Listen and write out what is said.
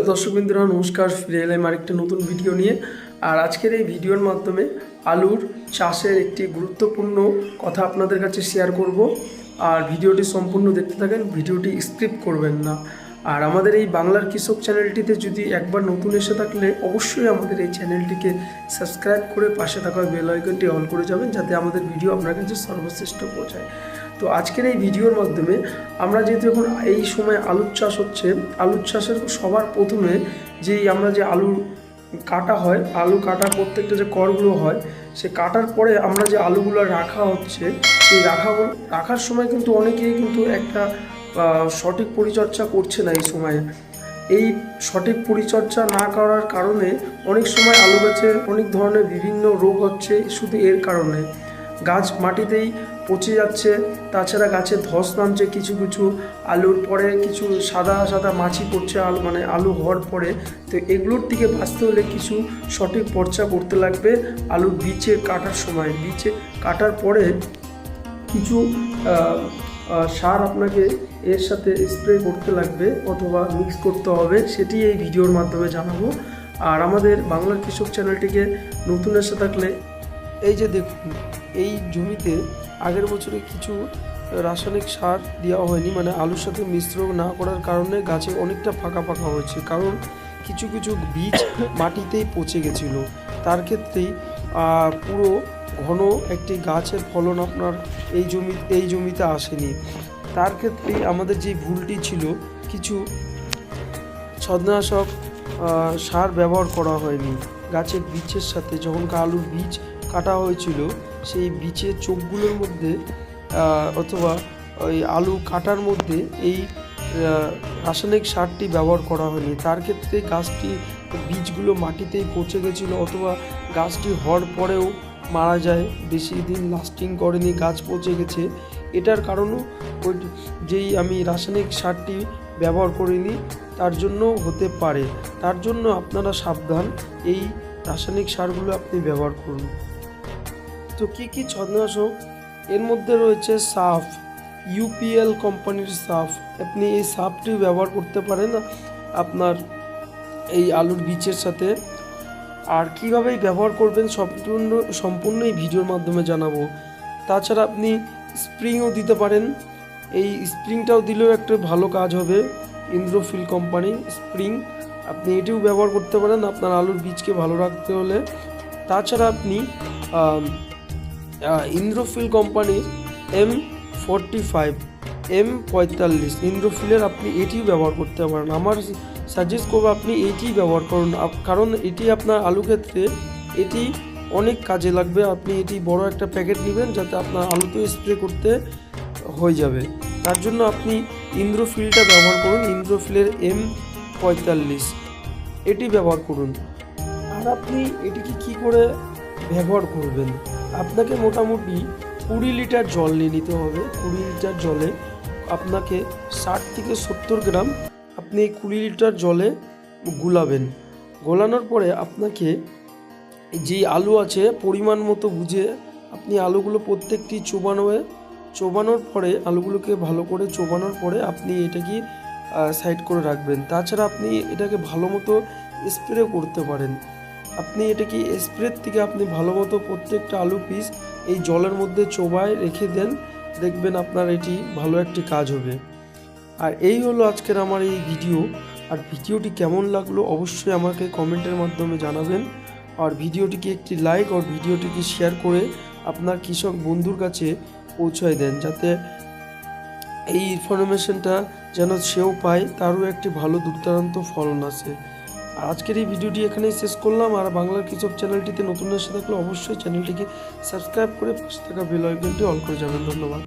Hello দর্শকবৃন্দরা নমস্কার, ফিরে এলাম আরেকটা নতুন ভিডিও নিয়ে। আর আজকের এই ভিডিওর মাধ্যমে আলুর চাষের একটি গুরুত্বপূর্ণ কথা আপনাদের কাছে শেয়ার করব। আর ভিডিওটি সম্পূর্ণ দেখতে থাকেন, ভিডিওটি স্ক্রিপ্ট করবেন না। আর আমাদের এই বাংলার কৃষক চ্যানেলটিতে যদি একবার নতুন এসে থাকলে অবশ্যই আমাদের এই চ্যানেলটিকে সাবস্ক্রাইব করে পাশে থাকা বেল আইকনটি অন করে যাবেন, যাতে আমাদের ভিডিও আপনার কাছে সর্বশ্রেষ্ঠ পৌঁছায়। তো আজকের এই ভিডিওর মাধ্যমে আমরা যেহেতু এখন এই সময় আলুর চাষ হচ্ছে, আলুর চাষের সবার প্রথমে যেই আমরা যে আলু কাটা হয়, আলু কাটার প্রত্যেকটা যে করগুলো হয়, সে কাটার পরে আমরা যে আলুগুলো রাখা হচ্ছে, সেই রাখা রাখার সময় কিন্তু অনেকেই কিন্তু একটা সঠিক পরিচর্যা করছে না এই সময়ে। এই সঠিক পরিচর্যা না করার কারণে অনেক সময় আলু গাছের অনেক ধরনের বিভিন্ন রোগ হচ্ছে, শুধু এর কারণে। গাছ মাটিতেই পচে যাচ্ছে। তাছাড়া গাছে ধস নামছে কিছু কিছু, আলুর পরে কিছু সাদা সাদা মাছি পড়ছে, আলু মানে আলু হওয়ার পরে। তো এগুলোর দিকে বাঁচতে হলে কিছু সঠিক পর্চা করতে লাগবে আলুর বীজের কাটার সময়। বীজে কাটার পরে কিছু সার আপনাকে এর সাথে স্প্রে করতে লাগবে অথবা মিক্স করতে হবে, সেটি এই ভিডিওর মাধ্যমে জানাব। আর আমাদের বাংলার কৃষক চ্যানেলটিকে নতুন এসে থাকলে এই যে দেখুন, এই জমিতে আগের বছরে কিছু রাসায়নিক সার দেওয়া হয়নি মানে আলুর সাথে মিশ্র না করার কারণে গাছে অনেকটা ফাঁকা ফাঁকা হয়েছে। কারণ কিছু কিছু বীজ মাটিতেই পচে গেছিল। তার ক্ষেত্রেই পুরো ঘন একটি গাছের ফলন আপনার এই জমি, এই জমিতে আসেনি। তার ক্ষেত্রেই আমাদের যে ভুলটি ছিল, কিছু ছদনাশক সার ব্যবহার করা হয়নি। গাছের বীজের সাথে যখন আলুর বীজ কাটা হয়েছিল, সেই বীজের চোখগুলোর মধ্যে অথবা ওই আলু কাটার মধ্যে এই রাসায়নিক সারটি ব্যবহার করা হয়নি। তার ক্ষেত্রে গাছটি বীজগুলো মাটিতেই পচে গেছিল অথবা গাছটি হওয়ার পরেও মারা যায়, বেশি দিন লাস্টিং করেনি, গাছ পচে গেছে। এটার কারণও ওই যেই আমি রাসায়নিক সারটি ব্যবহার করিনি, তার জন্য হতে পারে। তার জন্য আপনারা সাবধান, এই রাসায়নিক সারগুলো আপনি ব্যবহার করুন। তো কি কি ছদ্মনাশক? এর মধ্যে রয়েছে সাফ ইউপিএল কোম্পানির সাফ। আপনি এই সাফটি ব্যবহার করতে পারেন আপনার এই আলুর বীজের সাথে। আর কীভাবে ব্যবহার করবেন সম্পূর্ণ সম্পূর্ণ এই ভিডিওর মাধ্যমে জানাব। তাছাড়া আপনি স্প্রিংও দিতে পারেন। এই স্প্রিংটাও দিলেও একটা ভালো কাজ হবে। ইন্দ্রফিল কোম্পানি স্প্রিং। আপনি এটিও ব্যবহার করতে পারেন আপনার আলুর বীজকে ভালো রাখতে হলে। তাছাড়া আপনি ইন্দ্রোফিল কোম্পানির এম ফোরটি ফাইভ এম পঁয়তাল্লিশ। ইন্দ্রোফিলের আপনি এটিও ব্যবহার করতে পারেন। আমার সাজেস্ট করব আপনি এটি ব্যবহার করুন। কারণ এটি আপনার আলু ক্ষেত্রে এটি অনেক কাজে লাগবে। আপনি এটি বড় একটা প্যাকেট নেবেন যাতে আপনার আলুতে স্প্রে করতে হয়ে যাবে। তার জন্য আপনি ইন্দ্রফিলটা ব্যবহার করুন। ইন্দ্রফিলের এম পঁয়তাল্লিশ। এটি ব্যবহার করুন। আর আপনি এটিকে কি করে ব্যবহার করবেন। আপনাকে মোটামুটি কুড়ি লিটার জল নিয়ে নিতে হবে। কুড়ি লিটার জলে আপনাকে ষাট থেকে সত্তর গ্রাম আপনি এই কুড়ি লিটার জলে গুলাবেন। গোলানোর পরে আপনাকে যে আলু আছে, পরিমাণ মতো বুঝে আপনি আলুগুলো প্রত্যেকটি চোবানো চোবানোর পরে আলুগুলোকে ভালো করে চোবানোর পরে আপনি এটাকে সাইড করে রাখবেন। তাছাড়া আপনি এটাকে ভালো মতো স্প্রে করতে পারেন। আপনি এটাকে স্প্রের থেকে আপনি ভালো মতো প্রত্যেকটা আলু পিস এই জলের মধ্যে চোবায় রেখে দেন, দেখবেন আপনার এটি ভালো একটি কাজ হবে। আর এই হলো আজকের আমার এই ভিডিও আর ভিডিওটি কেমন লাগল অবশ্যই আমাকে কমেন্টের মাধ্যমে জানাবেন। আর ভিডিওটিকে একটি লাইক আর ভিডিওটিকে শেয়ার করে আপনার কৃষক বন্ধুর কাছে পৌঁছায় দেন, যাতে এই ইনফরমেশনটা যেন সেও পায়, তারও একটি ভালো দুর্দান্ত ফলন আসে। আর আজকের এই ভিডিওটি এখানেই শেষ করলাম। আর বাংলার কৃষক চ্যানেলটিতে নতুন এসে থাকলে অবশ্যই চ্যানেলটিকে সাবস্ক্রাইব করে পাশে থাকা বেল আইকনটি অন করে যাবেন। ধন্যবাদ।